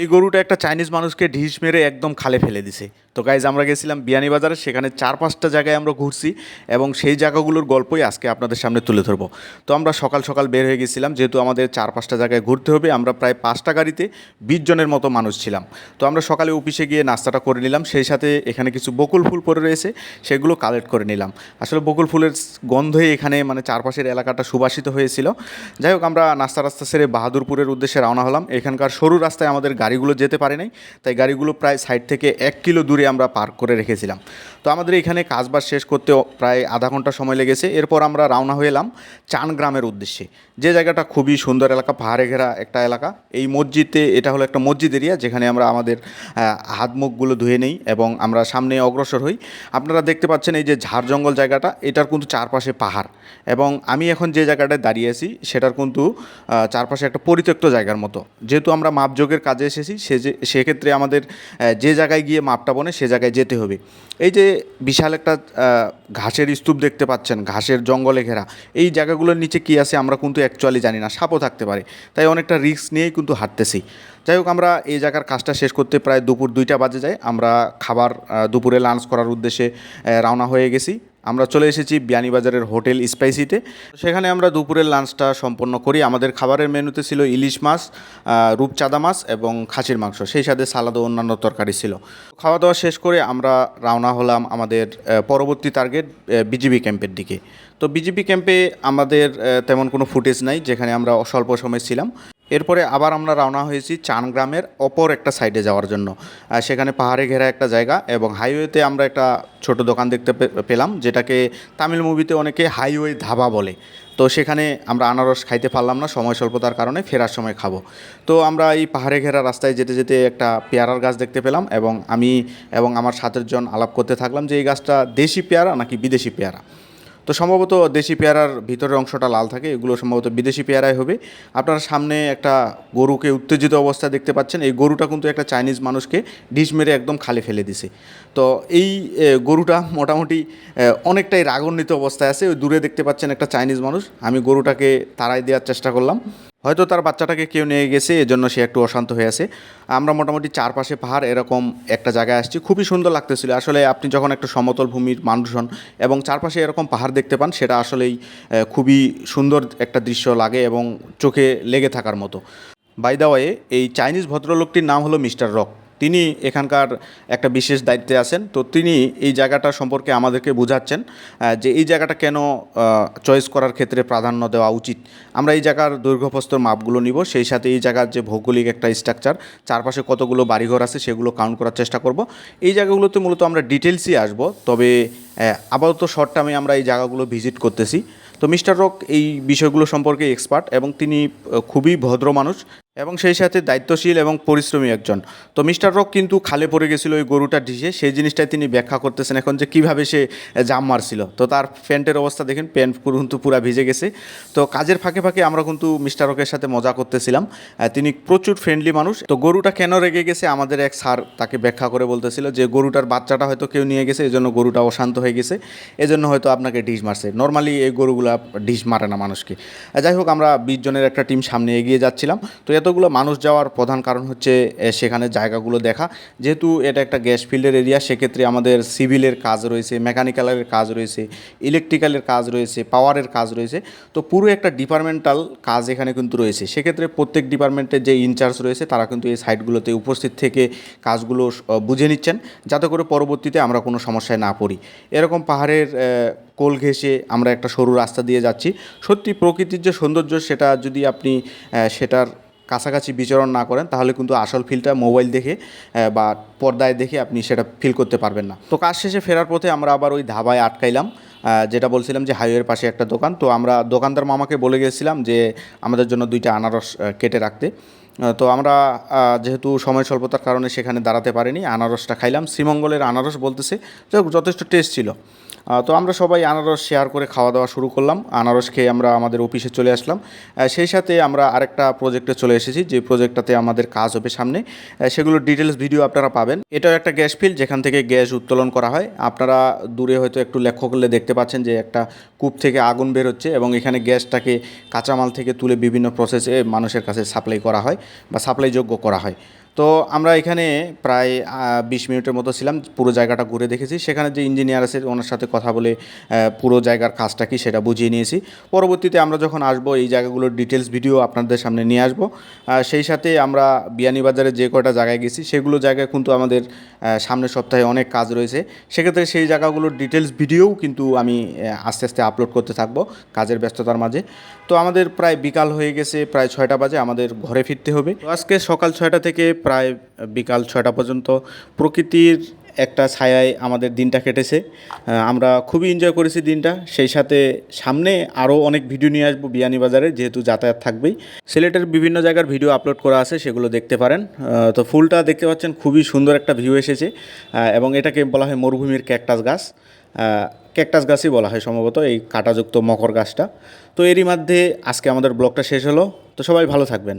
এই গরুটা একটা চাইনিজ মানুষকে ঢিস মেরে একদম খালে ফেলে দিছে। তো গাইজ আমরা গেছিলাম বিয়ানীবাজারে সেখানে চার পাঁচটা জায়গায় আমরা ঘুরছি এবং সেই জায়গাগুলোর গল্পই আজকে আপনাদের সামনে তুলে ধরবো। তো আমরা সকাল সকাল বের হয়ে গেছিলাম, যেহেতু আমাদের চার পাঁচটা জায়গায় ঘুরতে হবে, আমরা প্রায় পাঁচটা গাড়িতে বিশ জনের মতো মানুষ ছিলাম। তো আমরা সকালে অফিসে গিয়ে নাস্তাটা করে নিলাম, সেই সাথে এখানে কিছু বকুল ফুল পড়ে রয়েছে, সেগুলো কালেক্ট করে নিলাম। আসলে বকুল ফুলের গন্ধে এখানে মানে চারপাশের এলাকাটা সুবাসিত হয়েছিল। যাই হোক, আমরা নাস্তা রাস্তা সেরে বাহাদুরপুরের উদ্দেশ্যে রওনা হলাম। এখানকার সরু রাস্তায় আমাদের গাড়িগুলো যেতে পারে নাই, তাই গাড়িগুলো প্রায় সাইড থেকে এক কিলো দূরে আমরা পার্ক করে রেখেছিলাম। তো আমাদের এখানে কাজবাজ শেষ করতে প্রায় আধা ঘণ্টা সময় লেগেছে। এরপর আমরা রওনা হয়ে এলাম চান গ্রামের উদ্দেশ্যে। যে জায়গাটা খুবই সুন্দর এলাকা, পাহাড়ে ঘেরা একটা এলাকা। এই মসজিদে, এটা হলো একটা মসজিদ এরিয়া, যেখানে আমরা আমাদের হাত মুখগুলো ধুয়ে নেই এবং আমরা সামনে অগ্রসর হই। আপনারা দেখতে পাচ্ছেন এই যে ঝাড় জঙ্গল জায়গাটা, এটার কিন্তু চারপাশে পাহাড়। এবং আমি এখন যে জায়গাটায় দাঁড়িয়ে আছি, সেটার কিন্তু চারপাশে একটা পরিত্যক্ত জায়গার মতো। যেহেতু আমরা মাপযোগের কাজে এসেছি, সে যে, সেক্ষেত্রে আমাদের যে জায়গায় গিয়ে মাপটা বনে সে জায়গায় যেতে হবে। এই যে বিশাল একটা ঘাসের স্তূপ দেখতে পাচ্ছেন, ঘাসের জঙ্গলে ঘেরা, এই জায়গাগুলোর নিচে কী আছে আমরা কিন্তু অ্যাকচুয়ালি জানি না, সাপও থাকতে পারে। তাই অনেকটা রিস্ক নিয়েই কিন্তু হাঁটতেছি। যাই হোক, আমরা এই জায়গার কাজটা শেষ করতে প্রায় দুপুর দুইটা বাজে যায়। আমরা খাবার দুপুরে লাঞ্চ করার উদ্দেশ্যে রওনা হয়ে গেছি। আমরা চলে এসেছি বিয়ানীবাজারের হোটেল স্পাইসিতে সেখানে আমরা দুপুরের লাঞ্চটা সম্পন্ন করি। আমাদের খাবারের মেনুতে ছিল ইলিশ মাছ রূপচাঁদা মাছ এবং খাসির মাংস। সেই সাথে সালাদ ও অন্যান্য তরকারি ছিল। খাওয়া দাওয়া শেষ করে আমরা রওনা হলাম আমাদের পরবর্তী টার্গেট বিজিবি ক্যাম্পের দিকে। তো বিজিপি ক্যাম্পে আমাদের তেমন কোনো ফুটেজ নাই, যেখানে আমরা স্বল্প সময় ছিলাম। এরপরে আবার আমরা রওনা হয়েছি চান গ্রামের অপর একটা সাইডে যাওয়ার জন্য। সেখানে পাহাড়ে ঘেরা একটা জায়গা এবং হাইওয়েতে আমরা একটা ছোট দোকান দেখতে পেলাম, যেটাকে তামিল মুভিতে অনেকে হাইওয়ে ধাবা বলে। তো সেখানে আমরা আনারস খাইতে পারলাম না, সময় স্বল্পতার কারণে ফেরার সময় খাব। তো আমরা এই পাহাড়ে ঘেরা রাস্তায় যেতে যেতে একটা পেয়ারার গাছ দেখতে পেলাম এবং আমি এবং আমার সাতের জন আলাপ করতে থাকলাম যে এই গাছটা দেশি পেয়ারা নাকি বিদেশি পেয়ারা। তো সম্ভবত দেশি পেয়ারার ভিতরের অংশটা লাল থাকে, এগুলো সম্ভবত বিদেশি পেয়ারাই হবে। আপনারা সামনে একটা গরুকে উত্তেজিত অবস্থায় দেখতে পাচ্ছেন, এই গরুটা কিন্তু একটা চাইনিজ মানুষকে ডিশ মেরে একদম খালে ফেলে দিছে। তো এই গরুটা মোটামুটি অনেকটাই রাগান্বিত অবস্থায় আছে, ওই দূরে দেখতে পাচ্ছেন একটা চাইনিজ মানুষ, আমি গরুটাকে তাড়াই দেওয়ার চেষ্টা করলাম। হয়তো তার বাচ্চাটাকে কেউ নিয়ে গেছে, এজন্য সে একটু অশান্ত হয়ে আছে। আমরা মোটামুটি চারপাশে পাহাড় এরকম একটা জায়গায় আসছি। খুবই সুন্দর লাগতেছিল। আসলে আপনি যখন একটা সমতল ভূমির মানুষ হন এবং চারপাশে এরকম পাহাড় দেখতে পান, সেটা আসলেই খুবই সুন্দর একটা দৃশ্য লাগে এবং চোখে লেগে থাকার মতো। বাইদাওয়ে এই চাইনিজ ভদ্রলোকটির নাম হলো মিস্টার রক। তিনি এখানকার একটা বিশেষ দায়িত্বে আছেন। তো তিনি এই জায়গাটা সম্পর্কে আমাদেরকে বোঝাচ্ছেন যে এই জায়গাটা কেন চয়েস করার ক্ষেত্রে প্রাধান্য দেওয়া উচিত। আমরা এই জায়গার দৈর্ঘ্যপ্রস্তর মাপগুলো নিব, সেই সাথে এই জায়গার যে ভৌগোলিক একটা স্ট্রাকচার চারপাশে কতগুলো বাড়িঘর আছে সেগুলো কাউন্ট করার চেষ্টা করব। এই জায়গাগুলোতে মূলত আমরা ডিটেলসই আসব, তবে আপাতত শর্ট টার্মে আমরা এই জায়গাগুলো ভিজিট করতেছি। তো মিস্টার রক এই বিষয়গুলো সম্পর্কে এক্সপার্ট এবং তিনি খুবই ভদ্র মানুষ। এবং সেই সাথে দায়িত্বশীল এবং পরিশ্রমী একজন। তো মিস্টার রক কিন্তু খালে পড়ে গেছিল ওই গরুটার ঢিসে সেই জিনিসটাই তিনি ব্যাখ্যা করতেছেন এখন যে কীভাবে সে জাম মারছিল। তো তার প্যান্টের অবস্থা দেখেন, প্যান্ট কিন্তু পুরা ভিজে গেছে। তো কাজের ফাঁকে ফাঁকে আমরা কিন্তু মিস্টার রকের সাথে মজা করতেছিলাম। তিনি প্রচুর ফ্রেন্ডলি মানুষ। তো গরুটা কেন রেগে গেছে আমাদের এক স্যার তাকে ব্যাখ্যা করে বলতেছিল যে গরুটার বাচ্চাটা হয়তো কেউ নিয়ে গেছে এই জন্য গরুটা অশান্ত হয়ে গেছে। এজন্য হয়তো আপনাকে ডিশ মারছে। নর্মালি এই গরুগুলা ডিশ মারে না মানুষকে। যাই হোক, আমরা বিশ জনের একটা টিম সামনে এগিয়ে যাচ্ছিলাম। তো এতগুলো মানুষ যাওয়ার প্রধান কারণ হচ্ছে সেখানে জায়গাগুলো দেখা। যেহেতু এটা একটা গ্যাস ফিল্ডের এরিয়া, সেক্ষেত্রে আমাদের সিভিলের কাজ রয়েছে, মেকানিক্যালের কাজ রয়েছে, ইলেকট্রিক্যালের কাজ রয়েছে, পাওয়ারের কাজ রয়েছে। তো পুরো একটা ডিপার্টমেন্টাল কাজ এখানে কিন্তু রয়েছে। সেক্ষেত্রে প্রত্যেক ডিপার্টমেন্টের যে ইনচার্জ রয়েছে, তারা কিন্তু এই সাইটগুলোতে উপস্থিত থেকে কাজগুলো বুঝে নিচ্ছেন। যাতে করে পরবর্তীতে আমরা কোনো সমস্যায় না পড়ি। এরকম পাহাড়ের কোল ঘেঁষে আমরা একটা সরু রাস্তা দিয়ে যাচ্ছি। সত্যি প্রকৃতির যে সৌন্দর্য, সেটা যদি আপনি সেটার কাছাকাছি বিচরণ না করেন, তাহলে কিন্তু আসল ফিলটা মোবাইল দেখে বা পর্দায় দেখে আপনি সেটা ফিল করতে পারবেন না। তো কাজ শেষে ফেরার পথে আমরা আবার ওই ধাবায় আটকাইলাম যেটা বলছিলাম যে হাইওয়ের পাশে একটা দোকান। তো আমরা দোকানদার মামাকে বলে গেছিলাম যে আমাদের জন্য দুইটা আনারস কেটে রাখতে। তো আমরা যেহেতু সময় স্বল্পতার কারণে সেখানে দাঁড়াতে পারিনি, আনারসটা খাইলাম। শ্রীমঙ্গলের আনারস বলতেছে যথেষ্ট টেস্ট ছিল। তো আমরা সবাই আনারস শেয়ার করে খাওয়া দাওয়া শুরু করলাম। আনারস খেয়ে আমরা আমাদের অফিসে চলে আসলাম। সেই সাথে আমরা আরেকটা প্রজেক্টে চলে এসেছি যে প্রজেক্টটাতে আমাদের কাজ হবে সামনে। আহ, সেগুলোর ডিটেলস ভিডিও আপনারা পাবেন। এটাও একটা গ্যাস ফিল্ড যেখান থেকে গ্যাস উত্তোলন করা হয়। আপনারা দূরে হয়তো একটু লক্ষ্য করলে দেখতে পাচ্ছেন যে একটা কূপ থেকে আগুন বের হচ্ছে এবং এখানে গ্যাসটাকে কাঁচামাল থেকে তুলে বিভিন্ন প্রসেসে মানুষের কাছে সাপ্লাই করা হয় বা সাপ্লাইযোগ্য করা হয়। তো আমরা এখানে প্রায় বিশ মিনিটের মতো ছিলাম, পুরো জায়গাটা ঘুরে দেখেছি। সেখানে যে ইঞ্জিনিয়ার আছে, ওনার সাথে কথা বলে পুরো জায়গার কাজটা কি সেটা বুঝিয়ে নিয়েছি। পরবর্তীতে আমরা যখন আসব, এই জায়গাগুলোর ডিটেলস ভিডিও আপনাদের সামনে নিয়ে আসব। সেই সাথে আমরা বিয়ানীবাজারে যে কয়টা জায়গায় গেছি, সেগুলো জায়গায় কিন্তু আমাদের সামনের সপ্তাহে অনেক কাজ রয়েছে। সেক্ষেত্রে সেই জায়গাগুলোর ডিটেলস ভিডিওও কিন্তু আমি আস্তে আস্তে আপলোড করতে থাকব কাজের ব্যস্ততার মাঝে। তো আমাদের প্রায় বিকাল হয়ে গেছে, প্রায় ছয়টা বাজে, আমাদের ঘরে ফিরতে হবে। আজকে সকাল ছয়টা থেকে প্রায় বিকাল ছয়টা পর্যন্ত প্রকৃতির একটা ছায়ায় আমাদের দিনটা কেটেছে। আমরা খুবই এনজয় করেছি দিনটা। সেই সাথে সামনে আরও অনেক ভিডিও নিয়ে আসব বিয়ানীবাজারে যেহেতু যাতায়াত থাকবেই। সিলেটের বিভিন্ন জায়গার ভিডিও আপলোড করা আছে, সেগুলো দেখতে পারেন। তো ফুলটা দেখতে পাচ্ছেন, খুবই সুন্দর একটা ভিউ এসেছে। এবং এটাকে বলা হয় মরুভূমির ক্যাকটাস গাছ। ক্যাকটাস গাছই বলা হয় সম্ভবত এই কাঁটাযুক্ত মকর গাছটা। তো এরই মধ্যে আজকে আমাদের ব্লগটা শেষ হলো। তো সবাই ভালো থাকবেন।